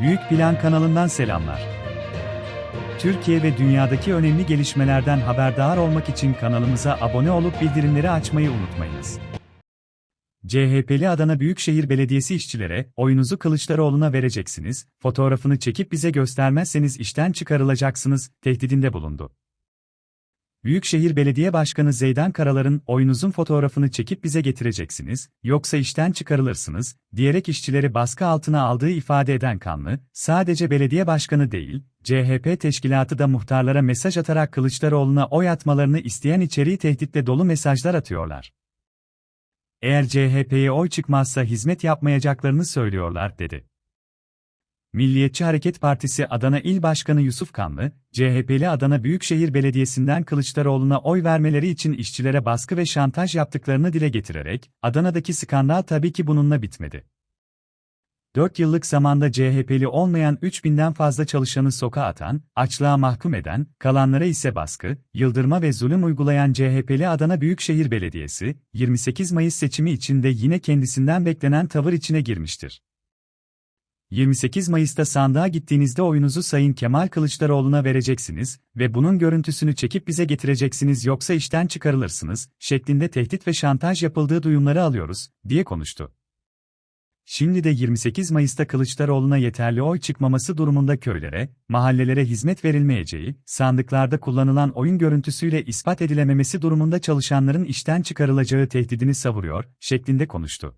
Büyük Plan kanalından selamlar. Türkiye ve dünyadaki önemli gelişmelerden haberdar olmak için kanalımıza abone olup bildirimleri açmayı unutmayınız. CHP'li Adana Büyükşehir Belediyesi işçilere, oyunuzu Kılıçdaroğlu'na vereceksiniz, fotoğrafını çekip bize göstermezseniz işten çıkarılacaksınız, tehdidinde bulundu. Büyükşehir Belediye Başkanı Zeydan Karalar'ın oyunuzun fotoğrafını çekip bize getireceksiniz, yoksa işten çıkarılırsınız, diyerek işçileri baskı altına aldığı ifade eden Kanlı, sadece belediye başkanı değil, CHP teşkilatı da muhtarlara mesaj atarak Kılıçdaroğlu'na oy atmalarını isteyen içeriği tehditle dolu mesajlar atıyorlar. Eğer CHP'ye oy çıkmazsa hizmet yapmayacaklarını söylüyorlar, dedi. Milliyetçi Hareket Partisi Adana İl Başkanı Yusuf Kanlı, CHP'li Adana Büyükşehir Belediyesi'nden Kılıçdaroğlu'na oy vermeleri için işçilere baskı ve şantaj yaptıklarını dile getirerek, Adana'daki skandal tabii ki bununla bitmedi. 4 yıllık zamanda CHP'li olmayan 3000'den fazla çalışanı sokağa atan, açlığa mahkum eden, kalanlara ise baskı, yıldırma ve zulüm uygulayan CHP'li Adana Büyükşehir Belediyesi, 28 Mayıs seçimi içinde yine kendisinden beklenen tavır içine girmiştir. 28 Mayıs'ta sandığa gittiğinizde oyunuzu Sayın Kemal Kılıçdaroğlu'na vereceksiniz ve bunun görüntüsünü çekip bize getireceksiniz yoksa işten çıkarılırsınız, şeklinde tehdit ve şantaj yapıldığı duyumları alıyoruz, diye konuştu. Şimdi de 28 Mayıs'ta Kılıçdaroğlu'na yeterli oy çıkmaması durumunda köylere, mahallelere hizmet verilmeyeceği, sandıklarda kullanılan oyun görüntüsüyle ispat edilememesi durumunda çalışanların işten çıkarılacağı tehdidini savuruyor, şeklinde konuştu.